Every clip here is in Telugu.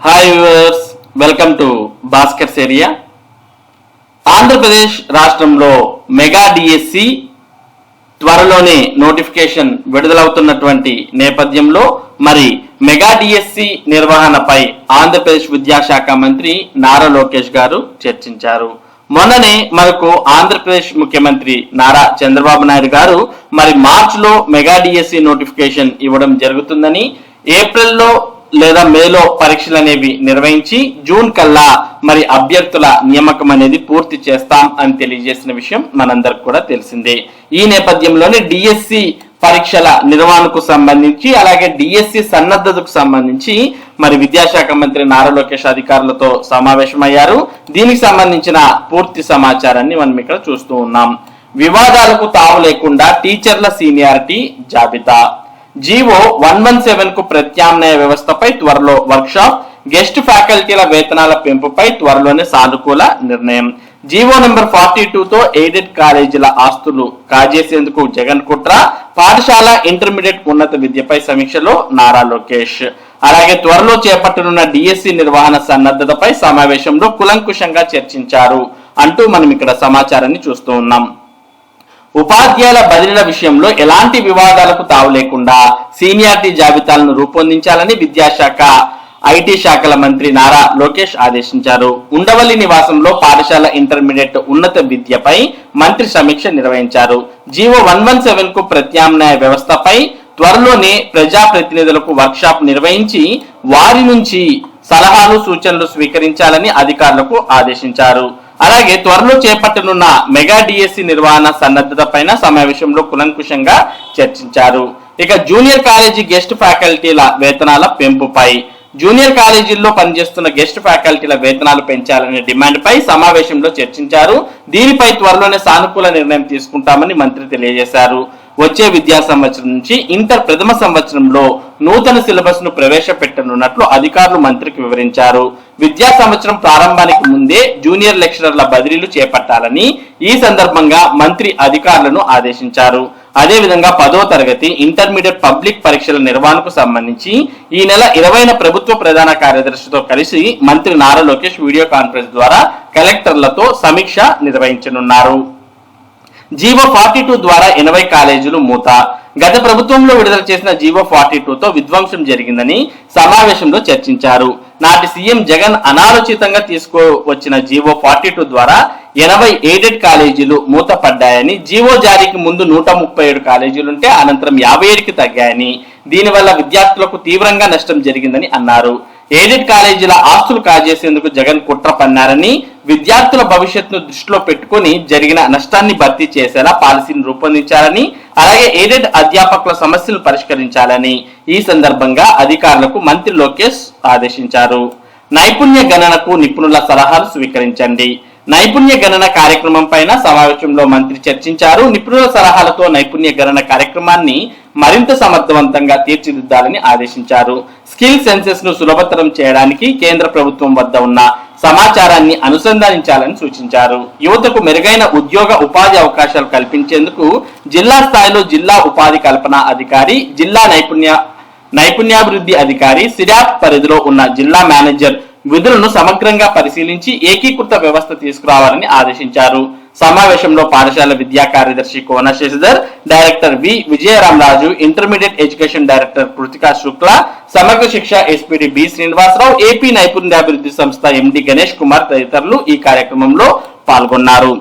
Hi viewers welcome to Bhaskar's area Andhra Pradesh రాష్ట్రంలో మెగా డిఎస్సి త్వరలోనే నోటిఫికేషన్ విడుదలవుతున్నటువంటి నేపథ్యంలో మరి మెగా డిఎస్సి నిర్వహణపై ఆంధ్రప్రదేశ్ విద్యాశాఖ మంత్రి నారా లోకేష్ గారు చర్చించారు. మొన్ననే మనకు ఆంధ్రప్రదేశ్ ముఖ్యమంత్రి నారా చంద్రబాబు నాయుడు గారు మరి మార్చిలో మెగా డిఎస్సి నోటిఫికేషన్ ఇవ్వడం జరుగుతుందని ఏప్రిల్లో లేదా మేలో పరీక్షలు అనేవి నిర్వహించి జూన్ కల్లా మరి అభ్యర్థుల నియామకం అనేది పూర్తి చేస్తాం అని తెలియజేసిన విషయం మనందరికి కూడా తెలిసిందే. ఈ నేపథ్యంలోనే డిఎస్సి పరీక్షల నిర్వహణకు సంబంధించి అలాగే డిఎస్సి సన్నద్ధతకు సంబంధించి మరి విద్యాశాఖ మంత్రి నారా లోకేష్ అధికారులతో సమావేశమయ్యారు. దీనికి సంబంధించిన పూర్తి సమాచారాన్ని మనం ఇక్కడ చూస్తూ ఉన్నాం. వివాదాలకు తావు లేకుండా టీచర్ల సీనియారిటీ జాబితా. జీవో వన్ వన్ సెవెన్కు ప్రత్యామ్నాయ వ్యవస్థపై త్వరలో వర్క్షాప్ గెస్ట్ ఫ్యాకల్టీల వేతనాల పెంపుపై త్వరలోనే సానుకూల నిర్ణయం. జీవో నెంబర్ ఫార్టీ టూతో ఎయిడెడ్ కాలేజీల ఆస్తులు కాజేసేందుకు జగన్ కుట్ర పాఠశాల ఇంటర్మీడియట్ ఉన్నత విద్యపై సమీక్షలో నారా లోకేష్. అలాగే త్వరలో చేపట్టనున్న డిఎస్సి నిర్వహణ సన్నద్ధతపై సమావేశంలో కులంకుశంగా చర్చించారు. అంటూ మనం ఇక్కడ సమాచారాన్ని చూస్తూ ఉన్నాం. ఉపాధ్యాయుల బదిలీల విషయంలో ఎలాంటి వివాదాలకు తావు లేకుండా సీనియారిటీ జాబితాలను రూపొందించాలని విద్యాశాఖ ఐటీ శాఖల మంత్రి నారా లోకేష్ ఆదేశించారు. ఉండవల్లి నివాసంలో పాఠశాల ఇంటర్మీడియట్ ఉన్నత విద్యపై మంత్రి సమీక్ష నిర్వహించారు. జీవో వన్ వన్ సెవెన్కు ప్రత్యామ్నాయ వ్యవస్థపై త్వరలోనే ప్రజాప్రతినిధులకు వర్క్షాప్ నిర్వహించి వారి నుంచి సలహాలు సూచనలు స్వీకరించాలని అధికారులకు ఆదేశించారు. అలాగే త్వరలో చేపట్టనున్న మెగా డిఎస్సి నిర్వహణ సన్నద్ధత పైన సమావేశంలో కులంకుశంగా చర్చించారు. ఇక జూనియర్ కాలేజీ గెస్ట్ ఫ్యాకల్టీల వేతనాల పెంపుపై. జూనియర్ కాలేజీల్లో పనిచేస్తున్న గెస్ట్ ఫ్యాకల్టీల వేతనాలు పెంచాలనే డిమాండ్ పై సమావేశంలో చర్చించారు. దీనిపై త్వరలోనే సానుకూల నిర్ణయం తీసుకుంటామని మంత్రి తెలియజేశారు. వచ్చే విద్యా సంవత్సరం నుంచి ఇంటర్ ప్రథమ సంవత్సరంలో నూతన సిలబస్ను ప్రవేశపెట్టనున్నట్లు అధికారులు మంత్రికి వివరించారు. విద్యా సంవత్సరం ప్రారంభానికి ముందే జూనియర్ లెక్చరర్ల బదిలీలు చేపట్టాలని ఈ సందర్భంగా మంత్రి అధికారులను ఆదేశించారు. అదేవిధంగా పదో తరగతి ఇంటర్మీడియట్ పబ్లిక్ పరీక్షల నిర్వహణకు సంబంధించి ఈ నెల ఇరవైన ప్రభుత్వ ప్రధాన కార్యదర్శితో కలిసి మంత్రి నారా లోకేష్ వీడియో కాన్ఫరెన్స్ ద్వారా కలెక్టర్లతో సమీక్ష నిర్వహించనున్నారు. జీవో ఫార్టీ టూ ద్వారా ఎనభై కాలేజీలు మూత గత ప్రభుత్వంలో విడుదల చేసిన జీవో ఫార్టీ టూతో విధ్వంసం జరిగిందని సమావేశంలో చర్చించారు. నాటి సీఎం జగన్ అనాలోచితంగా తీసుకువచ్చిన జీవో ఫార్టీ టూ ద్వారా ఎనభై ఎయిడెడ్ కాలేజీలు మూతపడ్డాయని జీవో జారీకి ముందు నూట ముప్పై ఏడు కాలేజీలుంటే అనంతరం యాభై ఏడుకి తగ్గాయని దీనివల్ల విద్యార్థులకు తీవ్రంగా నష్టం జరిగిందని అన్నారు. ఎయిడెడ్ కాలేజీల ఆస్తులు కాజేసేందుకు జగన్ కుట్ర పన్నారని విద్యార్థుల భవిష్యత్తును దృష్టిలో పెట్టుకుని జరిగిన నష్టాన్ని భర్తీ చేసేలా పాలసీని రూపొందించాలని అలాగే ఎయిడెడ్ అధ్యాపకుల సమస్యలు పరిష్కరించాలని ఈ సందర్భంగా అధికారులకు మంత్రి లోకేష్ ఆదేశించారు. నైపుణ్య గణనకు నిపుణుల సలహాలు స్వీకరించండి. నైపుణ్య గణన కార్యక్రమం పైన సమావేశంలో మంత్రి చర్చించారు. నిపుణుల సలహాలతో నైపుణ్య గణన కార్యక్రమాన్ని మరింత సమర్థవంతంగా తీర్చిదిద్దాలని ఆదేశించారు. స్కిల్ సెన్సెస్ను సులభతరం చేయడానికి కేంద్ర ప్రభుత్వం వద్ద ఉన్న సమాచారాన్ని అనుసంధానించాలని సూచించారు. యువతకు మెరుగైన ఉద్యోగ ఉపాధి అవకాశాలు కల్పించేందుకు జిల్లా స్థాయిలో జిల్లా ఉపాధి కల్పన అధికారి జిల్లా నైపుణ్య నైపుణ్యాభివృద్ధి అధికారి సిరాప్ పరిధిలో ఉన్న జిల్లా మేనేజర్ విధులను సమగ్రంగా పరిశీలించి ఏకీకృత వ్యవస్థ తీసుకురావాలని ఆదేశించారు. సమావేశంలో పాఠశాల విద్యా కార్యదర్శి Kona Sasidhar director V Vijayaramaraju intermediate education director Kritika Shukla Samagra Shiksha SPD B Srinivasarao AP నైపుణ్యాభివృద్ధి సంస్థ ఎండి గణేష్ కుమార్ తదితరులు ఈ కార్యక్రమంలో పాల్గొన్నారు.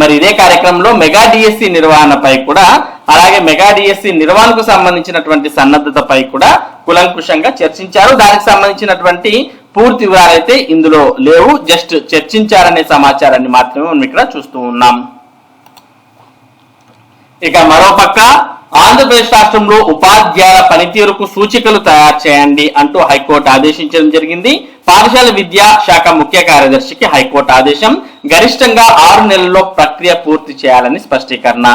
మరి ఇదే కార్యక్రమంలో మెగా డిఎస్సి నిర్వహణపై కూడా అలాగే మెగా డిఎస్సి నిర్వహణకు సంబంధించినటువంటి సన్నద్ధతపై కూడా కులంకుశంగా చర్చించారు. దానికి సంబంధించినటువంటి పూర్తి వివరాలైతే ఇందులో లేవు. జస్ట్ చర్చించారనే సమాచారాన్ని మాత్రమే మనం ఇక్కడ చూస్తూ ఉన్నాం. ఇక మరోపక్క ఆంధ్రప్రదేశ్ రాష్ట్రంలో ఉపాధ్యాయుల పనితీరుకు సూచికలు తయారు చేయండి అంటూ హైకోర్టు ఆదేశించడం జరిగింది. పాఠశాల విద్యా శాఖ ముఖ్య కార్యదర్శికి హైకోర్టు ఆదేశం. గరిష్టంగా ఆరు నెలల్లో ప్రక్రియ పూర్తి చేయాలని స్పష్టీకరణ.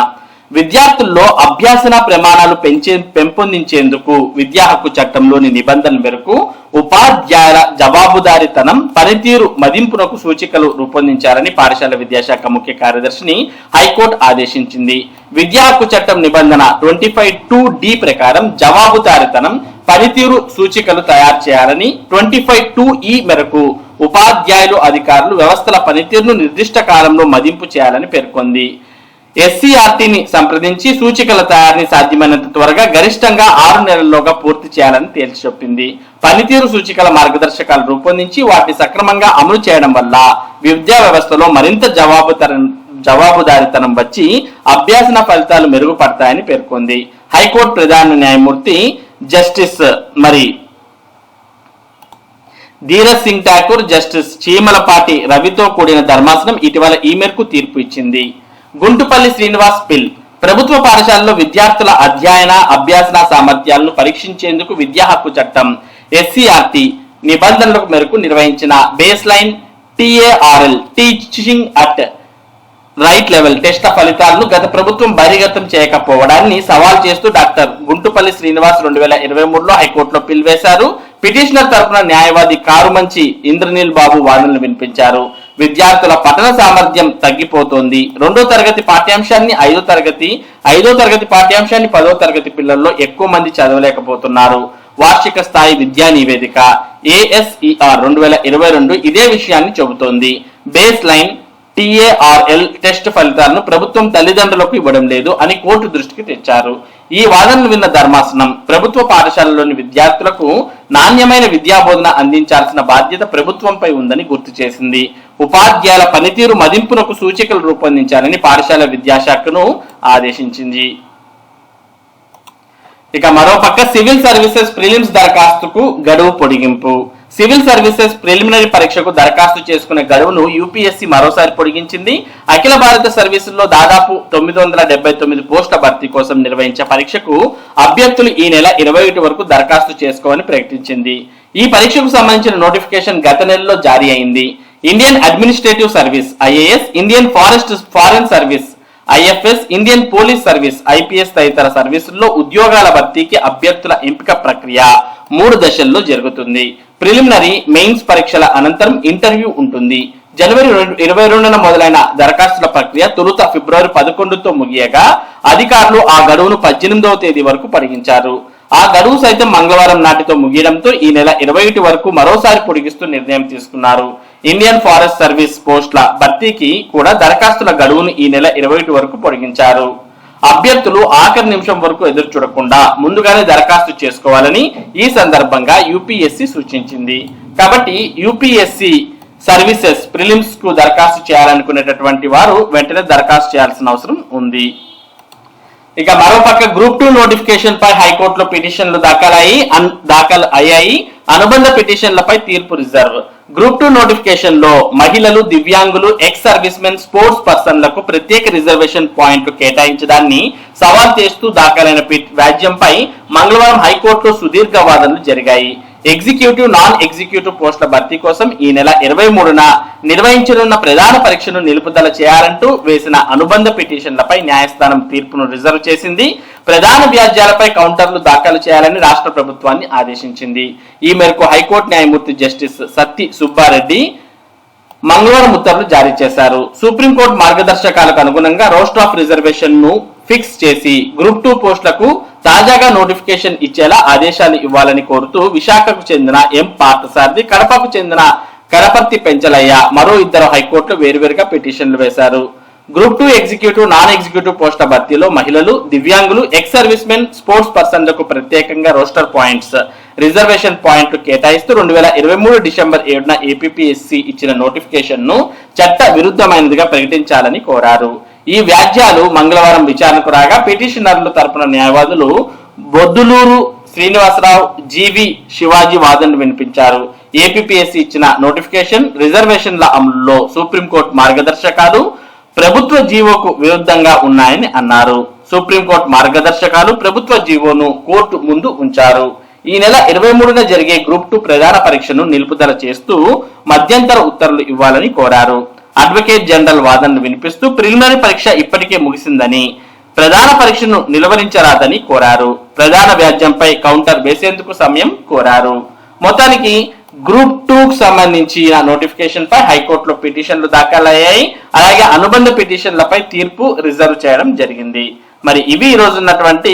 విద్యార్థుల్లో అభ్యాసన ప్రమాణాలు పెంచే పెంపొందించేందుకు విద్యా హక్కు చట్టంలోని నిబంధనల మేరకు ఉపాధ్యాయుల జవాబుదారితనం పనితీరు మదింపునకు సూచికలు రూపొందించారని పాఠశాల విద్యాశాఖ ముఖ్య కార్యదర్శిని హైకోర్టు ఆదేశించింది. విద్యా హక్కు చట్టం నిబంధన ట్వంటీ ఫైవ్ టూ డి ప్రకారం జవాబుదారితనం పనితీరు సూచికలు తయారు చేయాలని ట్వంటీ ఫైవ్ టూ ఈ మేరకు ఉపాధ్యాయులు అధికారులు వ్యవస్థల పనితీరును నిర్దిష్ట కాలంలో మదింపు చేయాలని పేర్కొంది. ఎస్సీఆర్టీని సంప్రదించి సూచికల తయారీని సాధ్యమైనంత త్వరగా గరిష్టంగా ఆరు నెలల్లోగా పూర్తి చేయాలని తేల్చి చెప్పింది. పనితీరు సూచికల మార్గదర్శకాలు రూపొందించి వాటిని సక్రమంగా అమలు చేయడం వల్ల విద్యా వ్యవస్థలో మరింత జవాబుతర జవాబుదారితనం వచ్చి అభ్యాసన ఫలితాలు మెరుగుపడతాయని పేర్కొంది. హైకోర్టు ప్రధాన న్యాయమూర్తి జస్టిస్ మరి ధీరజ్ సింగ్ ఠాకూర్ జస్టిస్ చీమలపాటి రవితో కూడిన ధర్మాసనం ఇటీవల ఈ మేరకు తీర్పు ఇచ్చింది. గుంటుపల్లి శ్రీనివాస్ పిల్. ప్రభుత్వ పాఠశాలలో విద్యార్థుల అధ్యయన అభ్యాసన సామర్థ్యాలను పరీక్షించేందుకు విద్యా హక్కు చట్టం ఎస్సీఆర్టీ నిబంధనలకు మేరకు నిర్వహించిన base line TARL teaching at right level test ఫలితాలను గత ప్రభుత్వం బహిర్గతం చేయకపోవడాన్ని సవాల్ చేస్తూ డాక్టర్ గుంటుపల్లి శ్రీనివాస్ రెండు వేల ఇరవై మూడులో హైకోర్టులో పిల్ వేశారు. పిటిషనర్ తరపున న్యాయవాది కారుమంచి ఇంద్రనీల్ బాబు వాదనలు వినిపించారు. విద్యార్థుల పఠన సామర్థ్యం తగ్గిపోతోంది. రెండో తరగతి పాఠ్యాంశాన్ని ఐదో తరగతి ఐదో తరగతి పాఠ్యాంశాన్ని పదో తరగతి పిల్లల్లో ఎక్కువ మంది చదవలేకపోతున్నారు. వార్షిక స్థాయి విద్యా నివేదిక ఏఎస్ఈఆర్ రెండు వేల ఇరవై రెండు ఇదే విషయాన్ని చెబుతోంది. బేస్ లైన్ టిఏఆర్ఎల్ టెస్ట్ ఫలితాలను ప్రభుత్వం తల్లిదండ్రులకు ఇవ్వడం లేదు అని కోర్టు దృష్టికి తెచ్చారు. ఈ వాదనలు విన్న ధర్మాసనం ప్రభుత్వ పాఠశాలలోని విద్యార్థులకు నాణ్యమైన విద్యాబోధన అందించాల్సిన బాధ్యత ప్రభుత్వంపై ఉందని గుర్తు చేసింది. ఉపాధ్యాయుల పనితీరు మదింపునకు సూచికలు రూపొందించాలని పాఠశాల విద్యాశాఖను ఆదేశించింది. ఇక మరోపక్క సివిల్ సర్వీసెస్ ప్రిలిమ్స్ దరఖాస్తుకు గడువు పొడిగింపు. సివిల్ సర్వీసెస్ ప్రిలిమినరీ పరీక్షకు దరఖాస్తు చేసుకునే గడువును యూపీఎస్సీ మరోసారి పొడిగించింది. అఖిల భారత సర్వీసుల్లో దాదాపు తొమ్మిది వందల డెబ్బై తొమ్మిది పోస్టుల భర్తీ కోసం నిర్వహించే పరీక్షకు అభ్యర్థులు ఈ నెల ఇరవై ఒకటి వరకు దరఖాస్తు చేసుకోవని ప్రకటించింది. ఈ పరీక్షకు సంబంధించిన నోటిఫికేషన్ గత నెలలో జారీ అయింది. Indian administrative service IAS Indian forest foreign service IFS Indian police service IPS తదితర సర్వీసుల్లో ఉద్యోగాల భర్తీకి అభ్యర్థుల ఎంపిక ప్రక్రియ మూడు దశల్లో జరుగుతుంది. ప్రిలిమినరీ మెయిన్స్ పరీక్షల అనంతరం ఇంటర్వ్యూ ఉంటుంది. జనవరి ఇరవై రెండున మొదలైన దరఖాస్తుల ప్రక్రియ తొలుత ఫిబ్రవరి పదకొండుతో ముగియగా అధికారులు ఆ గడువును పద్దెనిమిదవ తేదీ వరకు పొడిగించారు ఆ గడువు సైతం మంగళవారం నాటితో ముగియడంతో ఈ నెల ఇరవై ఒకటి వరకు మరోసారి పొడిగిస్తూ నిర్ణయం తీసుకున్నారు. ఇండియన్ ఫారెస్ట్ సర్వీస్ పోస్టుల భర్తీకి కూడా దరఖాస్తుల గడువును ఈ నెల ఇరవై ఒకటి వరకు పొడిగించారు. అభ్యర్థులు ఆఖరి నిమిషం వరకు ఎదురు చూడకుండా ముందుగానే దరఖాస్తు చేసుకోవాలని ఈ సందర్భంగా యూపీఎస్సీ సూచించింది. కాబట్టి యూపీఎస్సీ సర్వీసెస్ ప్రిలిమ్స్కు దరఖాస్తు చేయాలనుకునేటటువంటి వారు వెంటనే దరఖాస్తు చేయాల్సిన అవసరం ఉంది. ఇక మరోపక్క గ్రూప్ టూ నోటిఫికేషన్ పై హైకోర్టులో పిటిషన్లు దాఖలయ్యి దాఖలు అయ్యాయి. అనుబంధ పిటిషన్లపై తీర్పు రిజర్వ్. గ్రూప్ టూ నోటిఫికేషన్లో మహిళలు దివ్యాంగులు ఎక్స్ సర్వీస్ మెన్ స్పోర్ట్స్ పర్సన్లకు ప్రత్యేక రిజర్వేషన్ పాయింట్లు కేటాయించడాన్ని సవాల్ చేస్తూ దాఖలైన పిట్ వ్యాజ్యంపై మంగళవారం హైకోర్టులో సుదీర్ఘ వాదనలు జరిగాయి. ఎగ్జిక్యూటివ్ నాన్ ఎగ్జిక్యూటివ్ పోస్టుల భర్తీ కోసం ఈ నెల ఇరవై మూడున నిర్వహించనున్న ప్రధాన పరీక్షను నిలుపుదల చేయాలంటూ వేసిన అనుబంధ పిటిషన్లపై న్యాయస్థానం తీర్పును రిజర్వ్ చేసింది. ప్రధాన వ్యాజ్యాలపై కౌంటర్లు దాఖలు చేయాలని రాష్ట్ర ప్రభుత్వాన్ని ఆదేశించింది. ఈ మేరకు హైకోర్టు న్యాయమూర్తి జస్టిస్ సత్తి సుబ్బారెడ్డి మంగళవారం ఉత్తర్వులు జారీ చేశారు. సుప్రీంకోర్టు మార్గదర్శకాలకు అనుగుణంగా రోస్ట్ ఆఫ్ రిజర్వేషన్ను ఫిక్స్ చేసి గ్రూప్ టూ పోస్టులకు తాజాగా నోటిఫికేషన్ ఇచ్చేలా ఆదేశాలు ఇవ్వాలని కోరుతూ విశాఖకు చెందిన ఎం పార్థసారథి కడపకు చెందిన కరపర్తి పెంచలయ్య మరో ఇద్దరు హైకోర్టులో వేరువేరుగా పిటిషన్లు వేశారు. Group two executive non executive పోస్టుల భర్తీలో మహిళలు దివ్యాంగులు ఎక్స్ సర్వీస్ మెన్ స్పోర్ట్స్ పర్సన్లకు ప్రత్యేకంగా రోస్టర్ పాయింట్స్ రిజర్వేషన్ పాయింట్లు కేటాయిస్తూ రెండు వేల ఇరవై మూడు డిసెంబర్ ఏడున ఏపీఎస్సి ఇచ్చిన నోటిఫికేషన్ను చట్ట విరుద్ధమైనదిగా ప్రకటించాలని కోరారు. ఈ వ్యాజ్యాలు మంగళవారం విచారణకు రాగా పిటిషనర్ల తరపున న్యాయవాదులు బొద్దులూరు శ్రీనివాసరావు జీవి శివాజీ వాదనలు వినిపించారు. ఏపీఎస్సి ఇచ్చిన నోటిఫికేషన్ రిజర్వేషన్ల అమలులో సుప్రీంకోర్టు మార్గదర్శకాలు ప్రభుత్వ జీవోకు విరుద్ధంగా ఉన్నాయని అన్నారు. సుప్రీంకోర్టు మార్గదర్శకాలు ప్రభుత్వ జీవోను కోర్టు ముందు ఉంచారు. ఈ నెల ఇరవై మూడున జరిగే గ్రూప్ టూ ప్రధాన పరీక్షను నిలుపుదల చేస్తూ మధ్యంతర ఉత్తర్వులు ఇవ్వాలని కోరారు. అడ్వకేట్ జనరల్ వాదనలు వినిపిస్తూ ప్రిలిమినరీ పరీక్ష ఇప్పటికే ముగిసిందని ప్రధాన పరీక్షను నిలువరించరాదని కోరారు. ప్రధాన వ్యాజ్యంపై కౌంటర్ వేసేందుకు సమయం కోరారు. మొత్తానికి గ్రూప్ టూకు సంబంధించిన నోటిఫికేషన్ పై హైకోర్టులో పిటిషన్లు దాఖలయ్యాయి. అలాగే అనుబంధ పిటిషన్లపై తీర్పు రిజర్వ్ చేయడం జరిగింది. మరి ఇవి ఈ రోజు ఉన్నటువంటి